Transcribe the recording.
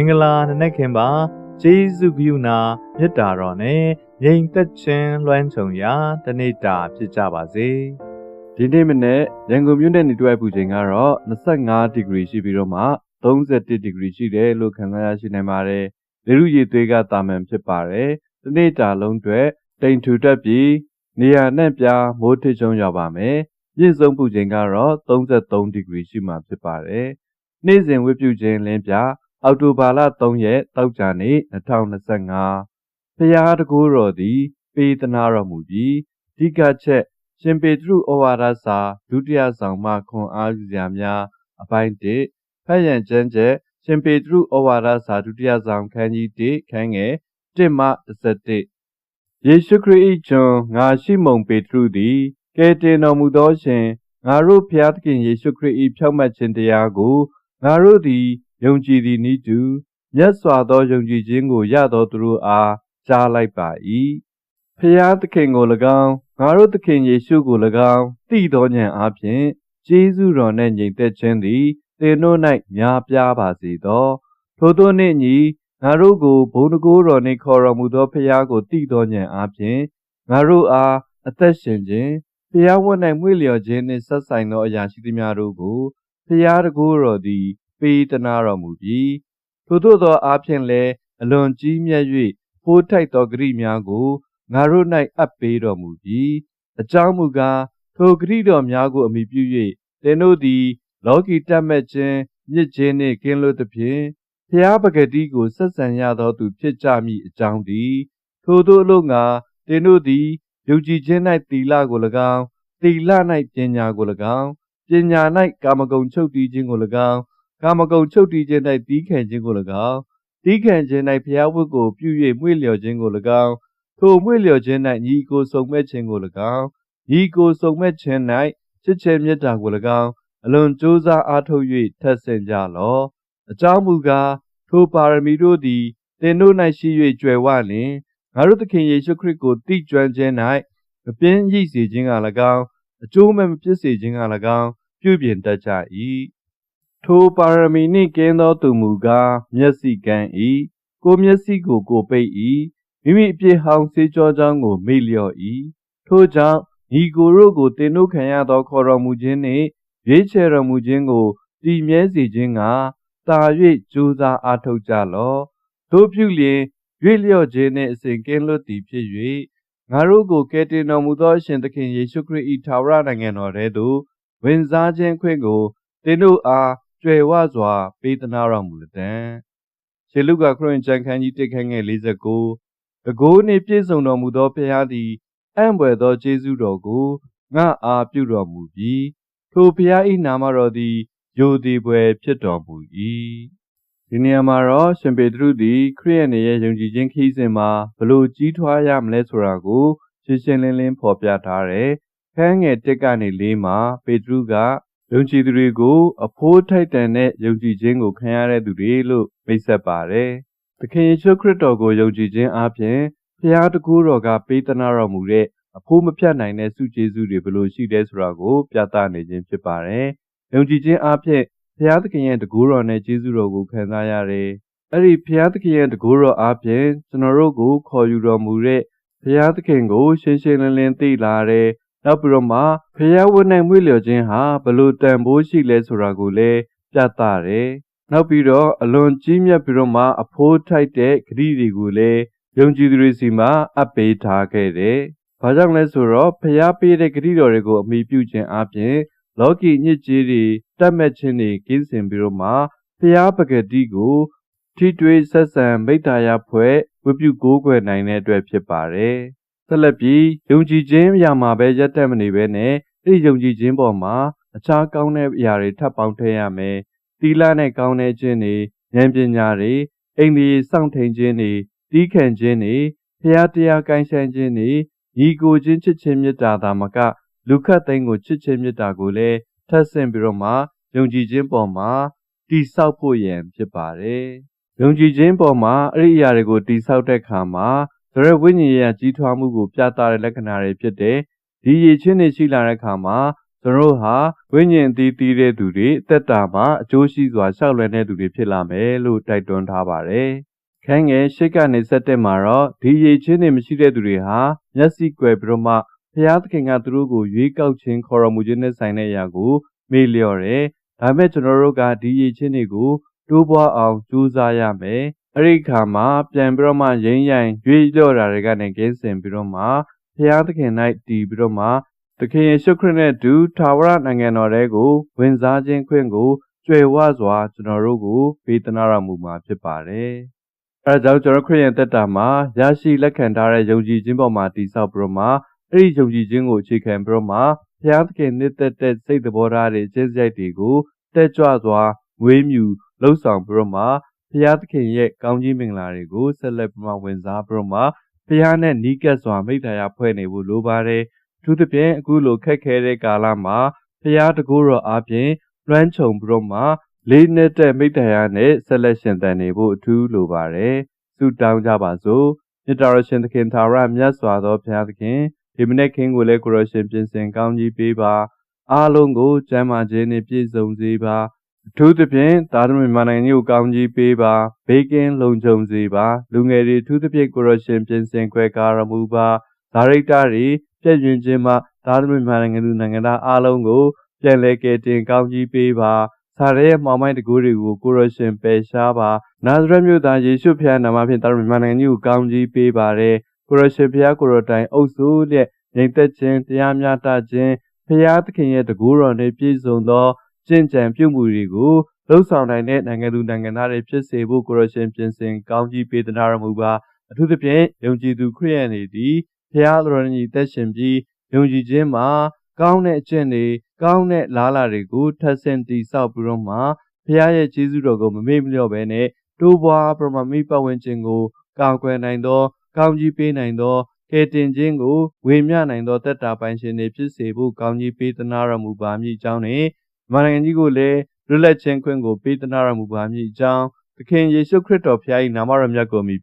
င်္ဂလာနံနက်ခင်ပါကျေးဇူးပြုနာမေတ္တာတော်နဲ့ငြိမ်သက်ခြင်းလွှမ်းခြုံရာတနေ့တာဖြစ်ကြပါစေဒီနေ့မနေ့ရန်ကုန်မြို့နယ်နေတွဲပူချိန်ကတော့25ဒီဂရီရှိပြီးတော့မှ31ဒီဂရီရှိတယ်လို့ခန့်မှန်းရရှိနိုင်ပါတယ်။လေရုရည်သွေးကတာမန်ဖြစ်ပါတယ်။ဒီနေ့တာလုံးအတွက်တိမ်ထူတက်ပြီးနေရာနဲ့ပြားမိုးထချုံရောက်ပါမယ်။ပြည့်စုံပူချိန်ကတော့33ဒီဂရီရှိမှဖြစ်ပါတယ်။နေ့စဉ်ဝိပြုခြင်းလင်းပြ အောက်တိုဘာလ3ရက်တောက်ကြနေ့2025ဖရာတကူတော်သည် ပေးသနာတော်မူပြီးအဓိကချက် ရှင်ပေတရုဩဝါဒစာဒုတိယဆောင်မှခွန်အားယူစရာများအပိုင်း1ဖတ်ရန်ကျမ်းချက်ရှင်ပေတရုဩဝါဒစာဒုတိယဆောင်ခန်းကြီး1ခန်းငယ်1မှ11ယေရှုခရစ်၏ကျွန်ငါရှိမုန်ပေတရုသည်ကယ်တင်တော်မူသောရှင်ငါတို့ဖျားသခင်ယေရှုခရစ်၏ဖြောင့်မတ်ခြင်းတရားကိုငါတို့သည် ယုံကြည်သည်နည်းတူမြတ်စွာသောယုံကြည်ခြင်းကိုရသောသူတို့အားကြားလိုက်ပါ၏ဖျားသခင်ကို၎င်းငါတို့သခင်ယေရှုကို၎င်းသိသောဉာဏ်အားဖြင့်ကျေးဇူးတော်နှင့်ညီသက်ခြင်းသည်သင်တို့၌များပြားပါစေသောထိုသောနှင့်ညီငါတို့ကိုဘုံတကိုးတော်နှင့်ခေါ်တော်မူသောဖျားကိုသိသောဉာဏ်အားဖြင့်ငါတို့အားအသက်ရှင်ခြင်းဖျားဝတ်၌မွေ့လျော်ခြင်းနှင့်ဆက်ဆိုင်သောအရာရှိသမျှတို့ကိုဖျားတကိုးတော်သည် ပေးသနာတော်မူပြီးထို့သောသောအားဖြင့်လည်းအလွန်ကြီးမြတ်၍ဖိုးထိုက်သောဂရိများကိုငါတို့၌အပ်ပေးတော်မူပြီးအကြောင်းမူကားထိုဂရိတော်များကိုအမိပြု၍သင်တို့သည် လောကီတတ်မဲ့ခြင်းမြစ်ခြင်းနှင့်ကင်းလွတ်သဖြင့်ဖျားပဂတိကိုဆက်ဆံရသောသူဖြစ်ကြမည်အကြောင်းသည်ထိုသို့အလို့ငါသင်တို့သည်ယုံကြည်ခြင်း၌သီလကို၎င်းသီလ၌ပညာကို၎င်းပညာ၌ကာမဂုဏ်ချုပ်တီးခြင်းကို၎င်း ကာမဂုဏ်ချုပ်တီးခြင်း၌တီးခံခြင်းကို၎င်းတီးခံခြင်း၌ဖျားဝတ်ကိုပြု၍မွေ့လျော်ခြင်းကို၎င်းထိုမွေ့လျော်ခြင်း၌ညီကိုစုံမဲ့ခြင်းကို၎င်းညီကိုစုံမဲ့ခြင်း၌ချစ်ခြင်းမေတ္တာကို၎င်းအလွန်ကြိုးစားအားထုတ်၍ထက်ဆင့်ကြလော့အကြောင်းမူကားထိုပါရမီတို့သည်သင်တို့၌ရှိ၍ကြွယ်ဝလျင်ငါတို့သခင်ယေရှုခရစ်ကိုတည်ကျွမ်းခြင်း၌မပြင်းရိပ်စေခြင်းက၎င်းအကျိုးမဲ့မဖြစ်စေခြင်းက၎င်းပြုပြင်တတ်ကြ၏ ထိုပါရမီနှင့်ကင်းသောသူမူကားမျက်စိကန်း၏ကိုမျက်စိကိုကိုပိတ်၏မိမိအပြစ်ဟောင်းစေးကြောကြောင်းကိုမေ့လျော့၏ထို့ကြောင့်ညီကိုတို့ကိုတင်တို့ခံရသောခေါ်တော်မူခြင်းနှင့်ရွေးချယ်တော်မူခြင်းကိုတည်မြဲစေခြင်းကတာ၍ကြိုးစားအားထုတ်ကြလော့တို့ပြုလျင်ရွေ့လျော့ခြင်းနှင့်အစဉ်ကင်းလွတ်သည်ဖြစ်၍ငါတို့ကိုကယ်တင်တော်မူသောအရှင်သခင်ယေရှုခရစ်၏ထာဝရနိုင်ငံတော်ထဲသို့ဝင်စားခြင်းခွင့်ကိုတင်တို့အား ကြွယ်ဝစွာ ပေးသနာတော်မူလတံရှေလုကခရစ်ကျမ်းခန်းကြီးတစ်ခန်းငယ်49တကိုးနှင့်ပြည့်စုံတော်မူသောဘုရားသည်အံ့ဘွယ်သောကျေးဇူးတော်ကိုငါအားပြုတော်မူပြီးထိုဘုရား၏နာမတော်သည်ယိုသည်ပွယ်ဖြစ်တော်မူ၏ဒီနေရာမှာတော့ရှင်ပေတရုသည်ခရစ်ယာန်ရဲ့ယုံကြည်ခြင်းခရီးစဉ်မှာဘလို့ကြီးထွားရမလဲဆိုတာကိုရှင်းရှင်းလင်းလင်းဖော်ပြထားတယ်။ခန်းငယ်1ကနေ4မှာပေတရုက ယုံကြည်သူတွေကိုအဖိုးထိုက်တန်တဲ့ယုံကြည်ခြင်းကိုခံရတဲ့သူတွေလို့မိတ်ဆက်ပါတယ်။သခင်ယေရှုခရစ်တော်ကိုယုံကြည်ခြင်းအပြင်ဖျားတကူတော်ကပေးသနာတော်မူတဲ့အဖိုးမဖြတ်နိုင်တဲ့စုကျေးဇူးတွေဘယ်လိုရှိလဲဆိုတာကိုပြသနေခြင်းဖြစ်ပါတယ်။ယုံကြည်ခြင်းအပြင်ဖျားသခင်ရဲ့တကူတော်နဲ့ကျေးဇူးတော်ကိုခံစားရတယ်။အဲ့ဒီဖျားသခင်ရဲ့တကူတော်အပြင်ကျွန်တော်တို့ကိုခေါ်ယူတော်မူတဲ့ဖျားသခင်ကိုရှင်းရှင်းလင်းလင်းသိလာတယ် နောက်ပြီးတော့မှဖျားဝတ်နိုင်မွေ့လျော်ခြင်းဟာဘလို့တန်ဖိုးရှိလဲဆိုတာကိုလည်းပြသတယ်။နောက်ပြီးတော့အလွန်ကြီးမြတ်ပြီးတော့မှအဖိုးထိုက်တဲ့ဂရိတွေကိုလည်းယုံကြည်သူတွေစီမှာအပ်ပေးထားခဲ့တယ်။ဘာကြောင့်လဲဆိုတော့ဖျားပေးတဲ့ဂရိတော်တွေကိုအမိပြုခြင်းအပြင်လောကီညစ်ကြေးတွေတတ်မဲ့ခြင်းတွေကင်းစင်ပြီးတော့မှဖျားပဂတိကိုထိတွေ့ဆက်ဆံမိတ္တာရဖွဲ့ဝိပုကိုးကွယ်နိုင်တဲ့အတွက်ဖြစ်ပါတယ်။ ဆက်လက်ပြီးယုံကြည်ခြင်းအရာမှာပဲရက်တက်မနေဘဲနဲ့အဲ့ဒီယုံကြည်ခြင်းပေါ်မှာအခြားကောင်းတဲ့အရာတွေထပ်ပေါင်းထည့်ရမယ်။သီလနဲ့ကောင်းတဲ့ခြင်းတွေဉာဏ်ပညာတွေအိမ်ဒီစောင့်ထိန်ခြင်းတွေတီးခံခြင်းတွေဖျားတရားကိုင်းဆိုင်ခြင်းတွေညီကိုချင်းချစ်ချင်းမေတ္တာသာမကလူခတ်သိမ်းကိုချစ်ချင်းမေတ္တာကိုလည်းထပ်ဆင့်ပြီးတော့မှယုံကြည်ခြင်းပေါ်မှာတိဆောက်ဖို့ရန်ဖြစ်ပါတယ်။ယုံကြည်ခြင်းပေါ်မှာအဲ့ဒီအရာတွေကိုတိဆောက်တဲ့အခါမှာ ဆိုရဲဝိညာဉ်ရေးကြီးထွားမှုကိုပြသတဲ့လက္ခဏာတွေဖြစ်တဲ့ဒီရည်ချင်းတွေရှိလာတဲ့အခါမှာကျွန်တော်တို့ဟာဝိညာဉ်တည်တည်တဲ့သူတွေအသက်တာမှာအကျိုးရှိစွာရှောက်လွယ်တဲ့သူတွေဖြစ်လာမယ်လို့တိုက်တွန်းထားပါတယ်။ခန်းငယ်ရှစ်ကနေဆက်တက်မှာတော့ဒီရည်ချင်းတွေမရှိတဲ့သူတွေဟာမျက်စိကွယ်ပြီးတော့မှဖျားသခင်ကသူတို့ကိုရွေးကောက်ခြင်းခေါ်တော်မူခြင်းနဲ့ဆိုင်တဲ့အရာကိုမေ့လျော့တယ်။ဒါပေမဲ့ကျွန်တော်တို့ကဒီရည်ချင်းတွေကိုတိုးပွားအောင်ကြိုးစားရမယ်။ အဲ့ဒီခါမှာပြန်ပြီးတော့မှရင်းရိုင်ရွေးလျော့တာတွေကနေကင်းစင်ပြီးတော့မှဖျားသခင်၌တည်ပြီးတော့မှသခင်ယေရှုခရစ်နှင့်အတူထာဝရနိုင်ငံတော်ထဲကိုဝင်စားခြင်းခွင့်ကိုကြွယ်ဝစွာကျွန်တော်တို့ကိုပေးသနာတော်မူမှာဖြစ်ပါတယ်။အဲဒါကြောင့်ကျွန်တော်ခရစ်ယာန်တက်တာမှာရရှိလက်ခံထားတဲ့ယုံကြည်ခြင်းပေါ်မှာတည်ဆောက်ပြီးတော့မှအဲ့ဒီယုံကြည်ခြင်းကိုအခြေခံပြီးတော့မှဘုရားသခင်နှစ်သက်တဲ့စိတ်သဘောထားတွေကျင့်စရိုက်တွေကိုတက်ကြွစွာဝေးမြူလှုပ်ဆောင်ပြီးတော့မှ ဘုရားသခင်ရဲ့ကောင်းကြီးမင်္ဂလာတွေကိုဆက်လက်ပြီးမှဝင်စားပြီးတော့မှဘုရားနဲ့နီးကပ်စွာမိတ္တရားဖွဲ့နေဖို့လိုပါတယ်။အထူးသဖြင့်အခုလိုခက်ခဲတဲ့ကာလမှာဖျားတကူတော်အားဖြင့်လွှမ်းခြုံပြီးတော့မှလေးနဲ့တဲ့မိတ္တရာနဲ့ဆက်လက်ရှင်သန်နေဖို့အထူးလိုပါတယ်ဆုတောင်းကြပါစို့မြတ်တော်ရှင်သခင်သာရမြတ်စွာသောဘုရားသခင်ဒီမနေ့ခင်းကိုလည်းကိုရရှင်ပြင်ဆင်ကောင်းကြီးပေးပါအားလုံးကိုကျမ်းမာခြင်းနှင့်ပြည့်စုံစေပါ အထူးသဖြင့်သာသမီမနိုင်ကြီးကိုကောင်းကြီးပေးပါဘေးကင်းလုံခြုံစေပါလူငယ်တွေအထူးသဖြင့်ကိုရရှင်ပြင်ဆင်ခွဲကားရမူပါဒါရိတ်တာတွေပြည့်ရင်ခြင်းမှသားသမီးများနိုင်ငံသူနိုင်ငံသားအားလုံးကိုပြန်လည်ကယ်တင်ကောင်းကြီးပေးပါဆာရဲရဲ့မောင်မိုင်းတကူတွေကိုကိုရရှင်ပယ်ရှားပါနာဇရက်မြို့သားယေရှုဖျားနာမဖြင့်သားသမီးများနိုင်ငံကြီးကိုကောင်းကြီးပေးပါရယ်ကိုရရှင်ဖျားကိုရတိုင်အုပ်စုတဲ့ညီသက်ခြင်းတရားမျှတခြင်းဖျားသခင်ရဲ့တကူတော်နဲ့ပြည့်စုံသော ကျင့်ကြံပြုမှုတွေကိုလှုပ်ဆောင်နိုင်တဲ့နိုင်ငံသူနိုင်ငံသားတွေဖြစ်စေဖို့ကိုရရှင်ပြင်ဆင်ကောင်းကြီးပေးသနာတော်မူပါအထူးသဖြင့်ယုံကြည်သူခရိယန်တွေသည်ဖျားတော်ညီသက်ရှင်ပြီးယုံကြည်ခြင်းမှာကောင်းတဲ့အကျင့်တွေကောင်းတဲ့လားလာတွေကိုထပ်ဆင့်တည်ဆောက်ပြီးတော့မှဖျားရဲ့ကျေးဇူးတော်ကိုမမေ့မလျော့ဘဲနဲ့တိုးပွားပရမမိပတ်ဝန်းကျင်ကိုကာကွယ်နိုင်သော ကောင်းကြီးပေးနိုင်သောကယ်တင်ခြင်းကိုဝေမျှနိုင်သောတက်တာပိုင်ရှင်တွေဖြစ်စေဖို့ကောင်းကြီးပေးသနာတော်မူပါမည်အကြောင်းနဲ့ မင်္ဂန်ကြီးကိုလည်းလွတ်လပ်ခြင်းခွင့်ကိုပေးသနာတော်မူပါမည်အကြောင်းသခင်ယေရှုခရစ်တော်ဖျား၏နာမတော်မြတ်ကိုမြည်